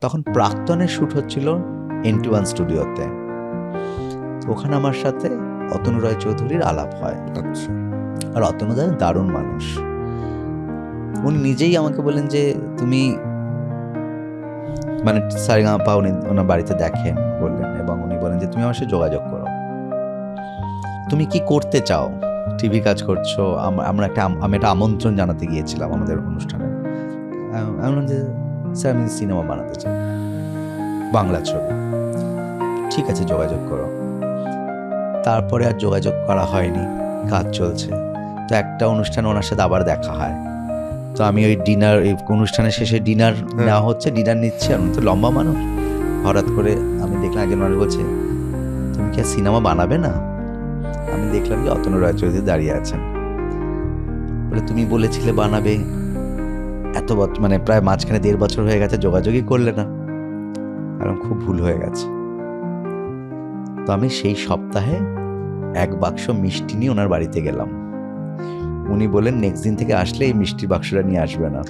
তখন প্রাক্তনের শ্যুট হচ্ছিল এনটি ওয়ান স্টুডিওতে ওখানে আমার সাথে অতনু রায় চৌধুরীর আলাপ হয়। আচ্ছা। আর অতনু দা দারুণ মানুষ। উনি নিজেই আমাকে বলেন যে তুমি মানে সারেগামাপা উনি ওনার বাড়িতে দেখেন বললেন। এবং উনি বলেন যে তুমি আমার সাথে যোগাযোগ করো। তুমি কি করতে চাও? টিভি কাজ করছ? আমরা একটা আমি একটা আমন্ত্রণ জানাতে গিয়েছিলাম আমাদের অনুষ্ঠানে। আমি বললাম যে স্যার আমি সিনেমা বানাতে চাই। বাংলা ছবি। ঠিক আছে যোগাযোগ করো। তারপরে আর যোগাযোগ করা হয়নি কাজ চলছে। তো একটা অনুষ্ঠানে ওনার সাথে আবার দেখা হয়। তো আমি ওই ডিনার এই অনুষ্ঠানের শেষে ডিনার নেওয়া হচ্ছে ডিনার নিচ্ছে আর তো লম্বা মানুষ। হঠাৎ করে আমি দেখলাম একজন মানুষ বলছে তুমি কি আর সিনেমা বানাবে না? আমি দেখলাম যে অতনু রায় চৌধুরী দাঁড়িয়ে আছেন। বলে তুমি বলেছিলে বানাবে। এত বছর মানে প্রায় মাঝখানে দেড় বছর হয়ে গেছে যোগাযোগই করলে না। কারণ খুব ভুল হয়ে গেছে। তো আমি সেই সপ্তাহে এক বাক্স মিষ্টি নিয়ে ওনার বাড়িতে গেলাম। উনি বলেন নেক্সট দিন থেকে আসলে এই মিষ্টির বাক্সটা নিয়ে আসবে না।